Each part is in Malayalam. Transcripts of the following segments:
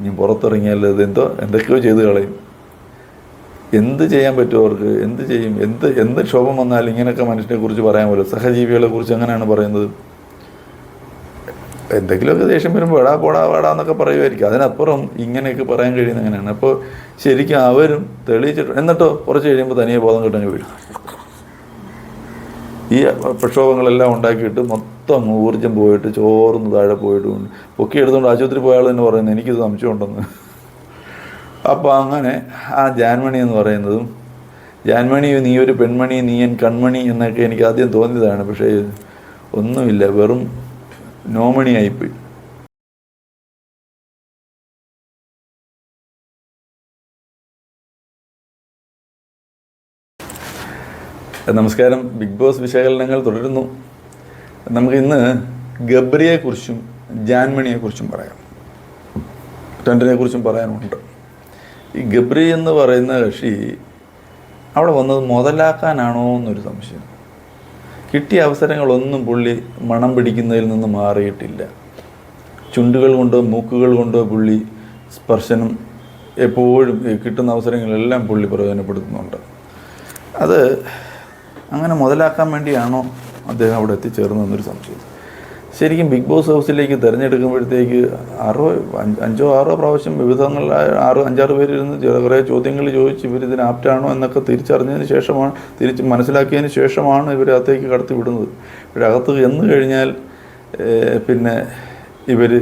ഇനി പുറത്തിറങ്ങിയാൽ ഇത് എന്തോ എന്തൊക്കെയോ ചെയ്തു കളയും. എന്ത് ചെയ്യാൻ പറ്റും അവർക്ക്? എന്ത് ചെയ്യും? എന്ത് എന്ത് ക്ഷോഭം വന്നാലും ഇങ്ങനെയൊക്കെ മനുഷ്യനെ കുറിച്ച് പറയാൻ പോലും സഹജീവികളെ കുറിച്ച് അങ്ങനെയാണ് പറയുന്നത്. എന്തെങ്കിലുമൊക്കെ ദേഷ്യം വരുമ്പോൾ എടാ പോടാ വേടാ എന്നൊക്കെ പറയുമായിരിക്കും. അതിനപ്പുറം ഇങ്ങനെയൊക്കെ പറയാൻ കഴിയുന്ന എങ്ങനെയാണ്? അപ്പോൾ ശരിക്കും അവരും തെളിയിച്ചിട്ട് എന്നിട്ടോ കുറച്ച് കഴിയുമ്പോൾ തനിയെ ബോധം കിട്ടാൻ വീഴും. ഈ പ്രക്ഷോഭങ്ങളെല്ലാം ഉണ്ടാക്കിയിട്ട് മൊത്തം ഊർജം പോയിട്ട് ചോർന്ന് താഴെ പോയിട്ട് പൊക്കി എടുത്തുകൊണ്ട് ആശുപത്രി പോയാൾ തന്നെ പറയുന്നത് എനിക്കിത് സംശയമുണ്ടെന്ന്. അപ്പോൾ അങ്ങനെ ആ ജാൻമണി എന്ന് പറയുന്നതും ജാൻമണി നീ ഒരു പെൺമണി നീ എൻ കൺമണി എന്നൊക്കെ എനിക്ക് ആദ്യം തോന്നിയതാണ്. പക്ഷേ ഒന്നുമില്ല വെറും നോമണി നമസ്കാരം. ബിഗ് ബോസ് വിശകലനങ്ങൾ തുടരുന്നു. നമുക്ക് ഇന്ന് ഗബ്രിയെക്കുറിച്ചും ജാൻമണിയെക്കുറിച്ചും പറയാം. രണ്ടിനെ കുറിച്ചും പറയാനുണ്ട്. ഈ ഗബ്രി എന്ന് പറയുന്ന കക്ഷി അവിടെ വന്നത് മുതലാക്കാനാണോ എന്നൊരു സംശയം. കിട്ടിയ അവസരങ്ങളൊന്നും പുള്ളി മണം പിടിക്കുന്നതിൽ നിന്ന് മാറിയിട്ടില്ല. ചുണ്ടുകൾ കൊണ്ടോ മൂക്കുകൾ കൊണ്ടോ പുള്ളി സ്പർശനം എപ്പോഴും കിട്ടുന്ന അവസരങ്ങളെല്ലാം പുള്ളി പ്രയോജനപ്പെടുത്തുന്നുണ്ട്. അത് അങ്ങനെ മുതലാക്കാൻ വേണ്ടിയാണോ അദ്ദേഹം അവിടെ എത്തിച്ചേർന്നതെന്നൊരു സംശയം. ശരിക്കും ബിഗ് ബോസ് ഹൗസിലേക്ക് തിരഞ്ഞെടുക്കുമ്പോഴത്തേക്ക് ആറോ അഞ്ച് ആറോ പ്രാവശ്യം വിവിധങ്ങളായ ആറ് അഞ്ചാറ് പേരിരുന്ന് കുറേ ചോദ്യങ്ങൾ ചോദിച്ച് ഇവർ ഇതിന് ആപ്റ്റാണോ എന്നൊക്കെ തിരിച്ചറിഞ്ഞതിന് ശേഷമാണ് തിരിച്ച് മനസ്സിലാക്കിയതിന് ശേഷമാണ് ഇവരകത്തേക്ക് കടത്തി വിടുന്നത്. ഇവിടെ അകത്ത് എന്ന് കഴിഞ്ഞാൽ പിന്നെ ഇവർ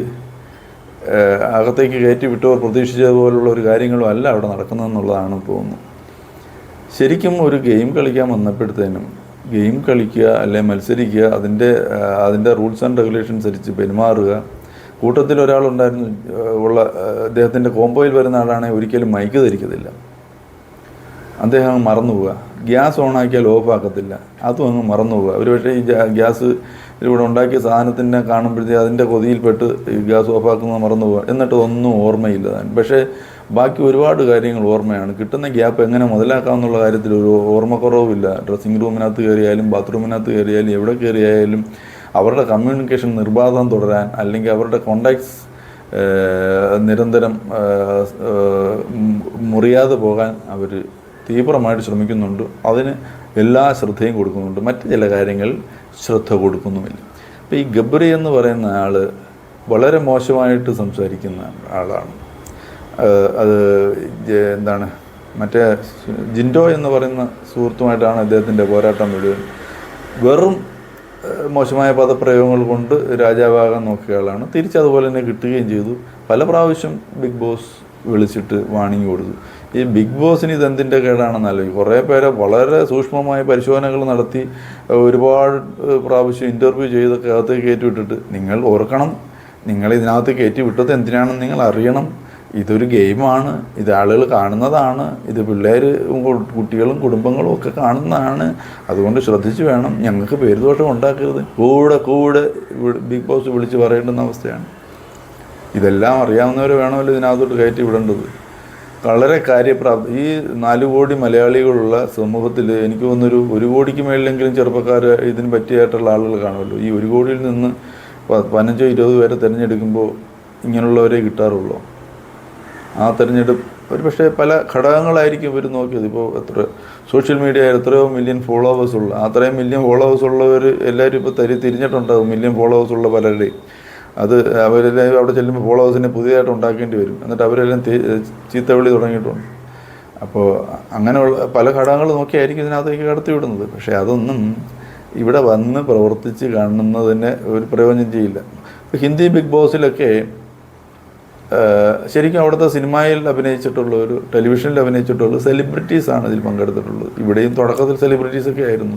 അകത്തേക്ക് കയറ്റി വിട്ടവർ പ്രതീക്ഷിച്ചതുപോലുള്ള ഒരു കാര്യങ്ങളും അല്ല അവിടെ നടക്കുന്നതെന്നുള്ളതാണ് തോന്നുന്നു ശരിക്കും ഒരു ഗെയിം കളിക്കാൻ വന്നപ്പോഴത്തേനും ഗെയിം കളിക്കുക അല്ലെ മത്സരിക്കുക അതിന്റെ അതിന്റെ റൂൾസ് ആൻഡ് റെഗുലേഷൻ അനുസരിച്ച് പെരുമാറുക. കൂട്ടത്തിൽ ഒരാളുണ്ടായിരുന്നു ഉള്ള അദ്ദേഹത്തിന്റെ കോമ്പോയിൽ വരുന്ന ആളാണെങ്കിൽ ഒരിക്കലും മൈക്ക് ധരിക്കത്തില്ല. അദ്ദേഹം മറന്നു പോവുക. ഗ്യാസ് ഓണാക്കിയാൽ ഓഫ് ആക്കത്തില്ല. അതും അങ്ങ് മറന്നു പോവുക. ഒരു പക്ഷേ ഈ ഗ്യാ- ഗ്യാസ് ഇവിടെ ഉണ്ടാക്കിയ സാധനത്തിനെ കാണുമ്പോഴത്തേ അതിന്റെ കൊതിയിൽപ്പെട്ട് ഗ്യാസ് ഓഫാക്കുന്നത് മറന്നു പോവുക. എന്നിട്ട് ഒന്നും ഓർമ്മയില്ല താൻ. പക്ഷേ ബാക്കി ഒരുപാട് കാര്യങ്ങൾ ഓർമ്മയാണ്. കിട്ടുന്ന ഗ്യാപ്പ് എങ്ങനെ മുതലാക്കാമെന്നുള്ള കാര്യത്തിൽ ഒരു ഓർമ്മക്കുറവുമില്ല ഡ്രസ്സിംഗ് റൂമിനകത്ത് കയറിയാലും ബാത്റൂമിനകത്ത് കയറിയാലും എവിടെ കയറിയായാലും അവരുടെ കമ്മ്യൂണിക്കേഷൻ നിർബാധം തുടരാൻ അല്ലെങ്കിൽ അവരുടെ കോണ്ടാക്ട്സ് നിരന്തരം മുറിയാതെ പോകാൻ അവർ തീവ്രമായിട്ട് ശ്രമിക്കുന്നുണ്ട്. അതിന് എല്ലാ ശ്രദ്ധയും കൊടുക്കുന്നുണ്ട്. മറ്റ് ചില കാര്യങ്ങൾ ശ്രദ്ധ കൊടുക്കുന്നുമില്ല. അപ്പോൾ ഈ ഗബ്രി എന്ന് പറയുന്ന ആൾ വളരെ മോശമായിട്ട് സംസാരിക്കുന്ന ആളാണ്. അത് എന്താണ്? മറ്റേ ജിൻഡോ എന്ന് പറയുന്ന സുഹൃത്തുമായിട്ടാണ് അദ്ദേഹത്തിന്റെ പോരാട്ടം മുഴുവൻ വെറും മോശമായ പദപ്രയോഗങ്ങൾ കൊണ്ട് രാജാവാകാൻ നോക്കിയയാളാണ് തിരിച്ചതുപോലെ തന്നെ കിട്ടുകയും ചെയ്തു. പല പ്രാവശ്യം ബിഗ് ബോസ് വിളിച്ചിട്ട് വാണിംഗ് കൊടുത്തു. ഈ ബിഗ് ബോസിന് ഇതെന്തിന്റെ കേടാണെന്ന് കുറേ പേരെ വളരെ സൂക്ഷ്മമായ പരിശോധനകൾ നടത്തി ഒരുപാട് പ്രാവശ്യം ഇന്റർവ്യൂ ചെയ്തൊക്കെ അകത്തേക്ക് കയറ്റി വിട്ടിട്ട് നിങ്ങൾ ഓർക്കണം. നിങ്ങൾ ഇതിനകത്ത് കയറ്റി വിട്ടത് എന്തിനാണെന്ന് നിങ്ങൾ അറിയണം. ഇതൊരു ഗെയിമാണ്. ഇത് ആളുകൾ കാണുന്നതാണ്. ഇത് പിള്ളേർ കുട്ടികളും കുടുംബങ്ങളും ഒക്കെ കാണുന്നതാണ്. അതുകൊണ്ട് ശ്രദ്ധിച്ചു വേണം. ഞങ്ങൾക്ക് പേരുദോഷം ഉണ്ടാക്കരുത്. കൂടെ കൂടെ ബിഗ് ബോസ് വിളിച്ച് പറയേണ്ടുന്ന അവസ്ഥയാണ്. ഇതെല്ലാം അറിയാവുന്നവർ വേണമല്ലോ ഇതിനകത്തോട്ട് കയറ്റി വിടേണ്ടത്. വളരെ കാര്യപ്രാപ്തി ഈ നാല് കോടി മലയാളികളുള്ള സമൂഹത്തിൽ എനിക്ക് തോന്നുന്നൊരു ഒരു കോടിക്ക് മേളിലെങ്കിലും ചെറുപ്പക്കാർ ഇതിന് പറ്റിയായിട്ടുള്ള ആളുകൾ കാണുമല്ലോ. ഈ ഒരു കോടിയിൽ നിന്ന് പതിനഞ്ചോ ഇരുപത് പേരെ തിരഞ്ഞെടുക്കുമ്പോൾ ഇങ്ങനെയുള്ളവരെ കിട്ടാറുള്ളൂ? ആ തെരഞ്ഞെടുപ്പ് ഒരു പക്ഷേ പല ഘടകങ്ങളായിരിക്കും ഇവർ നോക്കിയത്. ഇപ്പോൾ എത്ര സോഷ്യൽ മീഡിയ എത്രയോ മില്യൺ ഫോളോവേഴ്സ് ഉള്ള അത്രയും മില്യൺ ഫോളോവേഴ്സ് ഉള്ളവർ എല്ലാവരും ഇപ്പോൾ തരി തിരിഞ്ഞിട്ടുണ്ടാകും മില്യൺ ഫോളോവേഴ്സ് ഉള്ള പലരുടെയും. അത് അവരെല്ലാം അവിടെ ചെല്ലുമ്പോൾ ഫോളോവേഴ്സിനെ പുതിയതായിട്ട് ഉണ്ടാക്കേണ്ടി വരും. എന്നിട്ട് അവരെല്ലാം ചീത്തവിളി തുടങ്ങിയിട്ടുണ്ട്. അപ്പോൾ അങ്ങനെയുള്ള പല ഘടകങ്ങൾ നോക്കിയായിരിക്കും ഇതിനകത്തേക്ക് കടത്തി വിടുന്നത്. പക്ഷേ അതൊന്നും ഇവിടെ വന്ന് പ്രവർത്തിച്ച് കാണുന്നതിന് ഒരു പ്രയോജനം ചെയ്യില്ല. ഹിന്ദി ബിഗ് ബോസിലൊക്കെ ശരിക്കും അവിടുത്തെ സിനിമയിൽ അഭിനയിച്ചിട്ടുള്ള ഒരു ടെലിവിഷനിൽ അഭിനയിച്ചിട്ടുള്ള സെലിബ്രിറ്റീസ് ആണ് ഇതിൽ പങ്കെടുത്തിട്ടുള്ളത്. ഇവിടെയും തുടക്കത്തിൽ സെലിബ്രിറ്റീസ് ഒക്കെ ആയിരുന്നു.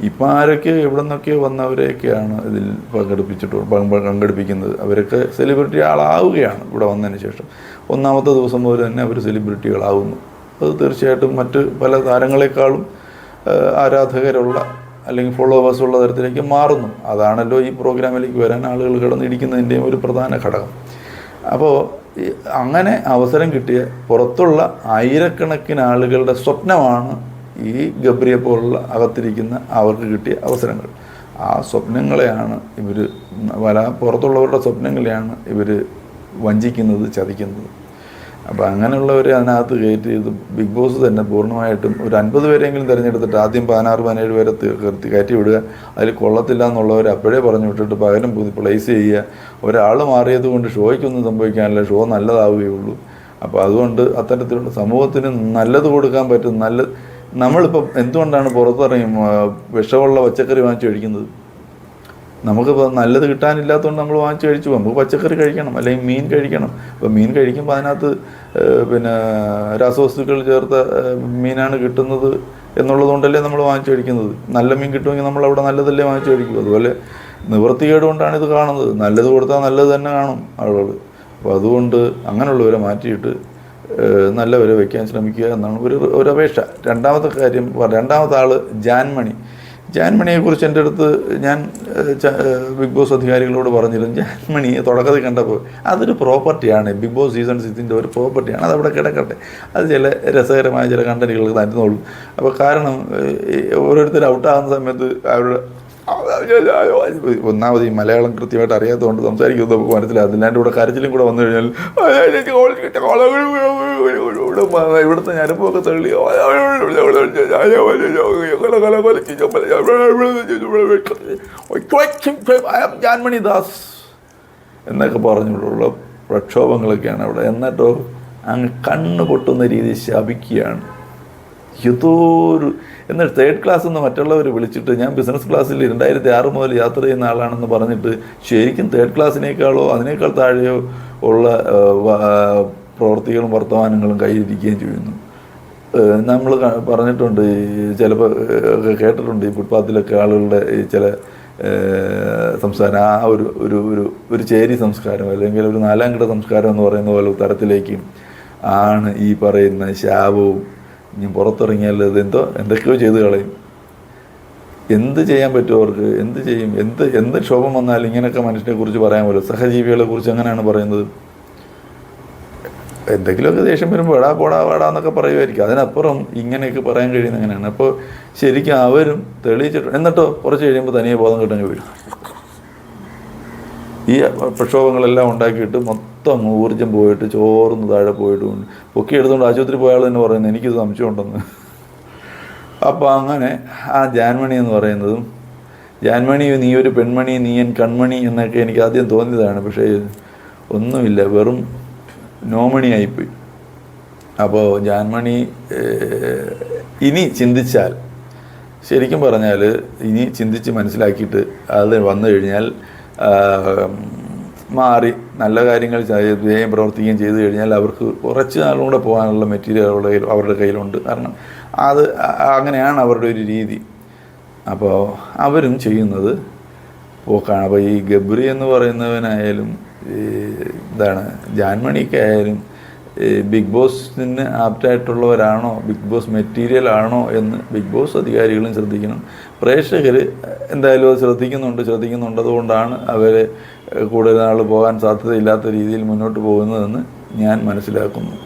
ഇപ്പം ആരൊക്കെ എവിടെ നിന്നൊക്കെയോ വന്നവരെയൊക്കെയാണ് ഇതിൽ പങ്കെടുപ്പിച്ചിട്ടുള്ളത് പങ്കെ- പങ്കെടുപ്പിക്കുന്നത്. അവരൊക്കെ സെലിബ്രിറ്റി ആളാവുകയാണ് ഇവിടെ വന്നതിന് ശേഷം. ഒന്നാമത്തെ ദിവസം മുതൽ തന്നെ അവർ സെലിബ്രിറ്റികളാവുന്നു അത് തീർച്ചയായിട്ടും മറ്റ് പല താരങ്ങളെക്കാളും ആരാധകരുള്ള അല്ലെങ്കിൽ ഫോളോവേഴ്സ് ഉള്ള തരത്തിലേക്ക് മാറുന്നു. അതാണല്ലോ ഈ പ്രോഗ്രാമിലേക്ക് വരാൻ ആളുകൾ കിടന്നിരിക്കുന്നതിന്റെയും ഒരു പ്രധാന ഘടകം. അപ്പോൾ അങ്ങനെ അവസരം കിട്ടിയ പുറത്തുള്ള ആയിരക്കണക്കിന് ആളുകളുടെ സ്വപ്നമാണ് ഈ ഗബ്രിയെ പോലുള്ള അകത്തിരിക്കുന്ന അവർക്ക് കിട്ടിയ അവസരങ്ങൾ. ആ സ്വപ്നങ്ങളെയാണ് ഇവർ വല പുറത്തുള്ളവരുടെ സ്വപ്നങ്ങളെയാണ് ഇവർ വഞ്ചിക്കുന്നത് ചതിക്കുന്നത്. അപ്പോൾ അങ്ങനെയുള്ളവരെ അതിനകത്ത് കയറ്റി ഇത് ബിഗ് ബോസ് തന്നെ പൂർണമായിട്ടും ഒരു അൻപത് പേരെങ്കിലും തിരഞ്ഞെടുത്തിട്ട് ആദ്യം പതിനാറ് പതിനേഴ് പേരെ കയറ്റി കയറ്റി വിടുക. അതിൽ കൊള്ളത്തില്ല എന്നുള്ളവർ അപ്പോഴേ പറഞ്ഞു വിട്ടിട്ട് പകരം പ്ലേസ് ചെയ്യുക. ഒരാൾ മാറിയത് കൊണ്ട് ഷോയ്ക്കൊന്നും സംഭവിക്കാനില്ല. ഷോ നല്ലതാവുകയുള്ളൂ. അപ്പോൾ അതുകൊണ്ട് അത്തരത്തിലുള്ള സമൂഹത്തിന് നല്ലത് കൊടുക്കാൻ പറ്റും. നല്ല നമ്മളിപ്പം എന്തുകൊണ്ടാണ് പുറത്തിറങ്ങി വിഷമുള്ള പച്ചക്കറി വാങ്ങിച്ച് കഴിക്കുന്നത്? നമുക്കിപ്പോൾ നല്ലത് കിട്ടാനില്ലാത്തതുകൊണ്ട് നമ്മൾ വാങ്ങിച്ച് കഴിച്ചു പോകും. നമുക്ക് പച്ചക്കറി കഴിക്കണം അല്ലെങ്കിൽ മീൻ കഴിക്കണം. അപ്പോൾ മീൻ കഴിക്കുമ്പോൾ അതിനകത്ത് പിന്നെ രാസവസ്തുക്കൾ ചേർത്ത മീനാണ് കിട്ടുന്നത് എന്നുള്ളതുകൊണ്ടല്ലേ നമ്മൾ വാങ്ങിച്ച് കഴിക്കുന്നത്. നല്ല മീൻ കിട്ടുമെങ്കിൽ നമ്മൾ അവിടെ നല്ലതല്ലേ വാങ്ങിച്ച് കഴിക്കും. അതുപോലെ നിവൃത്തികേട് കൊണ്ടാണ് ഇത് കാണുന്നത്. നല്ലത് കൊടുത്താൽ നല്ലത് തന്നെ കാണും ആളുകൾ അപ്പോൾ അതുകൊണ്ട് അങ്ങനെയുള്ളവരെ മാറ്റിയിട്ട് നല്ലവരെ വയ്ക്കാൻ ശ്രമിക്കുക എന്നാണ് ഒരു ഒരു അപേക്ഷ. രണ്ടാമത്തെ കാര്യം രണ്ടാമത്തെ ആൾ ജാൻമണി. ജാൻമണിയെക്കുറിച്ച് എന്റെ അടുത്ത് ഞാൻ ബിഗ് ബോസ് അധികാരികളോട് പറഞ്ഞിരുന്നു. ജാൻമണി തുടക്കത്തിൽ കണ്ടപ്പോൾ അതൊരു പ്രോപ്പർട്ടിയാണ്. ബിഗ് ബോസ് സീസൺ സിക്സിന്റെ ഒരു പ്രോപ്പർട്ടിയാണ്. അതവിടെ കിടക്കട്ടെ. അത് ചില രസകരമായ ചില കണ്ടന്റുകൾ തരുന്നുള്ളൂ. അപ്പോൾ കാരണം ഓരോരുത്തർ ഔട്ടാകുന്ന സമയത്ത് അവരുടെ ഒന്നാമത് ഈ മലയാളം കൃത്യമായിട്ട് അറിയാത്തതുകൊണ്ട് സംസാരിക്കുന്നത് നമുക്ക് മനസ്സിലായി എന്റെ ഇവിടെ കരച്ചിലും കൂടെ വന്നു കഴിഞ്ഞാൽ ഇവിടുത്തെ ഞരമ്പൊക്കെ തള്ളി ജാൻമണി ദാസ് എന്നൊക്കെ പറഞ്ഞുള്ള പ്രക്ഷോഭങ്ങളൊക്കെയാണ് അവിടെ എന്നിട്ടോ അങ്ങ് കണ്ണ് പൊട്ടുന്ന രീതിയിൽ ശപിക്കുകയാണ് ഏതോ ഒരു എന്നാൽ തേർഡ് ക്ലാസ് എന്ന് മറ്റുള്ളവർ വിളിച്ചിട്ട് ഞാൻ ബിസിനസ് ക്ലാസ്സിൽ രണ്ടായിരത്തി ആറ് മുതൽ യാത്ര ചെയ്യുന്ന ആളാണെന്ന് പറഞ്ഞിട്ട് ശരിക്കും തേർഡ് ക്ലാസ്സിനേക്കാളോ അതിനേക്കാൾ താഴെയോ ഉള്ള പ്രവർത്തികളും വർത്തമാനങ്ങളും കൈയിരിക്കുകയും ചെയ്യുന്നു. നമ്മൾ പറഞ്ഞിട്ടുണ്ട് ചിലപ്പോൾ കേട്ടിട്ടുണ്ട് ഈ ഫുട്പാത്തിലൊക്കെ ആളുകളുടെ ചില സംസ്കാരം ആ ഒരു ഒരു ഒരു ഒരു ചേരി സംസ്കാരം അല്ലെങ്കിൽ ഒരു നാലാം കിട സംസ്കാരം എന്ന് പറയുന്ന പോലെ തരത്തിലേക്ക് ആണ് ഈ പറയുന്ന ശാപവും ഇനി പുറത്തിറങ്ങിയാൽ അത് എന്തോ എന്തൊക്കെയോ ചെയ്ത് കളയും. എന്ത് ചെയ്യാൻ പറ്റും അവർക്ക്? എന്ത് ചെയ്യും? എന്ത് എന്ത് ക്ഷോഭം വന്നാലും ഇങ്ങനെയൊക്കെ മനുഷ്യനെ കുറിച്ച് പറയാൻ പോലും സഹജീവികളെ കുറിച്ച് അങ്ങനെയാണ് പറയുന്നത്? എന്തെങ്കിലുമൊക്കെ ദേഷ്യം വരുമ്പോൾ എടാ പോടാ വേടാ എന്നൊക്കെ പറയുമായിരിക്കും. അതിനപ്പുറം ഇങ്ങനെയൊക്കെ പറയാൻ കഴിയുന്ന എങ്ങനെയാണ്? അപ്പോൾ ശരിക്കും അവരും തെളിയിച്ചിട്ട് എന്നിട്ടോ കുറച്ച് കഴിയുമ്പോൾ തനിയെ ബോധം കിട്ടങ്ങ് വീഴും. ഈ പ്രക്ഷോഭങ്ങളെല്ലാം ഉണ്ടാക്കിയിട്ട് മൊത്തം അങ്ങ് ഊർജം പോയിട്ട് ചോർന്ന് താഴെ പോയിട്ടുണ്ട് പൊക്കി എടുത്തുകൊണ്ട് ആശുപത്രി പോയാൾ തന്നെ പറയുന്നത് എനിക്കിത് സംശയമുണ്ടെന്ന് അപ്പോൾ അങ്ങനെ ആ ജാൻമണി എന്ന് പറയുന്നതും ജാൻമണി നീ ഒരു പെൺമണി നീ എൻ കൺമണി എന്നൊക്കെ എനിക്ക് ആദ്യം തോന്നിയതാണ്. പക്ഷേ ഒന്നുമില്ല വെറും നോമണി ആയിപ്പോയി. അപ്പോൾ ജാൻമണി ഇനി ചിന്തിച്ചാൽ ശരിക്കും പറഞ്ഞാൽ ഇനി ചിന്തിച്ച് മനസ്സിലാക്കിയിട്ട് അത് വന്നു കഴിഞ്ഞാൽ മാറി നല്ല കാര്യങ്ങൾ ചെയ്യുകയും പ്രവർത്തിക്കുകയും ചെയ്തു കഴിഞ്ഞാൽ അവർക്ക് കുറച്ച് നാളും കൂടെ പോകാനുള്ള മെറ്റീരിയൽ അവരുടെ കയ്യിൽ അവരുടെ കയ്യിലുണ്ട്. കാരണം അത് അങ്ങനെയാണ് അവരുടെ ഒരു രീതി. അപ്പോൾ അവരും ചെയ്യുന്നത് പോക്കാണ്. അപ്പോൾ ഈ ഗബ്രി എന്ന് പറയുന്നവനായാലും ഈ എന്താണ് ജാൻമണിക്ക് ആയാലും ഈ ബിഗ് ബോസിന് ആപ്റ്റായിട്ടുള്ളവരാണോ ബിഗ് ബോസ് മെറ്റീരിയൽ ആണോ എന്ന് ബിഗ് ബോസ് അധികാരികളും ശ്രദ്ധിക്കണം. പ്രേക്ഷകർ എന്തായാലും അത് ശ്രദ്ധിക്കുന്നുണ്ട് ശ്രദ്ധിക്കുന്നുണ്ട്. അതുകൊണ്ടാണ് അവർ കൂടുതൽ നാൾ പോകാൻ സാധ്യതയില്ലാത്ത രീതിയിൽ മുന്നോട്ട് പോകുന്നതെന്ന് ഞാൻ മനസ്സിലാക്കുന്നു.